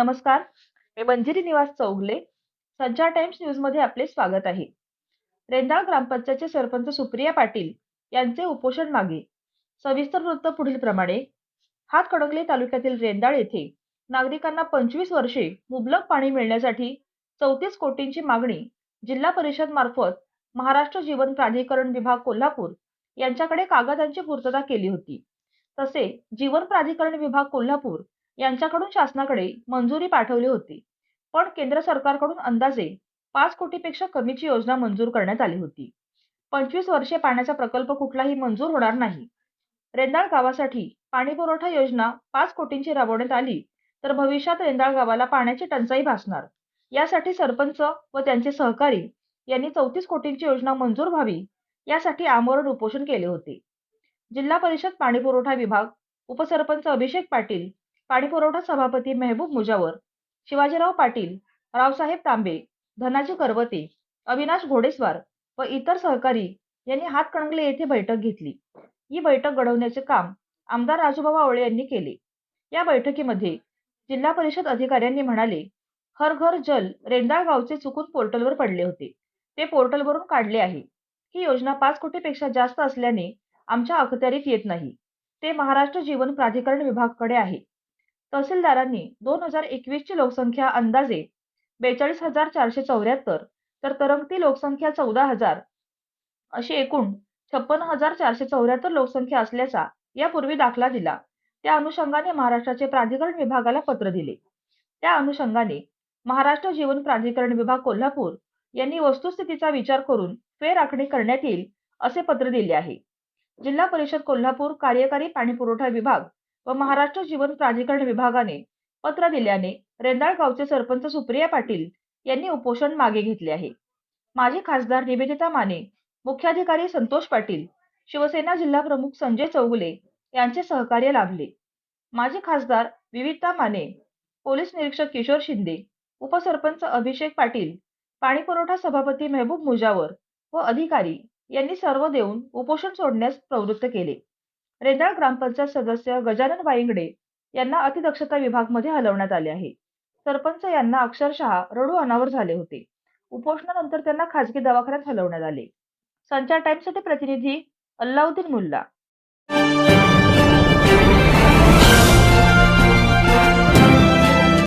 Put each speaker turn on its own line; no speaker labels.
नमस्कार मी मंजिरी निवास चौगले संचार टाइम्स न्यूजमध्ये आपले स्वागत आहे. रेंदाळ ग्रामपंचायतचे सरपंच सुप्रिया पाटील यांचे उपोषण मागे सविस्तर वृत्त पुढील प्रमाणे. हातकणंगले तालुक्यातील रेंदाळ येथे नागरिकांना पंचवीस वर्षे मुबलक पाणी मिळण्यासाठी चौतीस कोटींची मागणी जिल्हा परिषद मार्फत महाराष्ट्र जीवन प्राधिकरण विभाग कोल्हापूर यांच्याकडे कागदांची पूर्तता केली होती. तसे जीवन प्राधिकरण विभाग कोल्हापूर यांच्याकडून शासनाकडे मंजुरी पाठवली होती. पण केंद्र सरकारकडून अंदाजे पाच कोटीपेक्षा कमीची योजना मंजूर करण्यात आली होती. पंचवीस वर्षे पाण्याचा प्रकल्प कुठलाही मंजूर होणार नाही. रेंदाळ गावासाठी पाणी पुरवठा योजना पाच कोटींची राबवण्यात आली तर भविष्यात रेंदाळ गावाला पाण्याची टंचाई भासणार. यासाठी सरपंच व त्यांचे सहकारी यांनी चौतीस कोटींची योजना मंजूर व्हावी यासाठी आमरण उपोषण केले होते. जिल्हा परिषद पाणीपुरवठा विभाग उपसरपंच अभिषेक पाटील पाणीपुरवठा सभापती मेहबूब मुजावर शिवाजीराव पाटील रावसाहेब तांबे धनाजी करवते अविनाश घोडेस्वार व इतर सहकारी यांनी हातकणंगले येथे बैठक घेतली. ही बैठक घडवण्याचे काम आमदार राजूबाबा आवळे यांनी केले. या बैठकीमध्ये जिल्हा परिषद अधिकाऱ्यांनी म्हणाले हर घर जल रेंदाळ गावचे चुकून पोर्टलवर पडले होते. ते पोर्टलवरून काढले आहे. ही योजना पाच कोटीपेक्षा जास्त असल्याने आमच्या अखत्यारीत येत नाही. ते महाराष्ट्र जीवन प्राधिकरण विभागाकडे आहे. तहसीलदारांनी दोन हजार एकवीस ची लोकसंख्या अंदाजे बेचाळीस हजार चारशे चौऱ्याहत्तर तर तरंगती लोकसंख्या चौदा हजार अशी एकूण छप्पन हजार चारशे चौऱ्याहत्तर लोकसंख्या असल्याचा यापूर्वी दाखला दिला. त्या अनुषंगाने महाराष्ट्राचे प्राधिकरण विभागाला पत्र दिले. त्या अनुषंगाने महाराष्ट्र जीवन प्राधिकरण विभाग कोल्हापूर यांनी वस्तुस्थितीचा विचार करून फेर आखणी करण्यात येईल असे पत्र दिले आहे. जिल्हा परिषद कोल्हापूर कार्यकारी पाणीपुरवठा विभाग व महाराष्ट्र जीवन प्राधिकरण विभागाने पत्र दिल्याने रेंदाळ गावचे सरपंच सुप्रिया पाटील यांनी उपोषण मागे घेतले आहे. माजी खासदार निवेदिता माने मुख्याधिकारी संतोष पाटील शिवसेना जिल्हा प्रमुख संजय चौगुले यांचे सहकार्य लाभले. माजी खासदार विविधता माने पोलीस निरीक्षक किशोर शिंदे उपसरपंच अभिषेक पाटील पाणीपुरवठा सभापती मेहबूब मुजावर व अधिकारी यांनी सर्व देऊन उपोषण सोडण्यास प्रवृत्त केले. रेंदाळ ग्रामपंचायत सदस्य गजानन वाईंगडे यांना अतिदक्षता विभागमध्ये हलवण्यात आले आहे. सरपंच यांना अक्षरशः रडू अनावर झाले होते. उपोषणानंतर त्यांना खासगी दवाखान्यात हलवण्यात आले. संचार टाइम्सचे प्रतिनिधी अल्लाउद्दीन मुल्ला.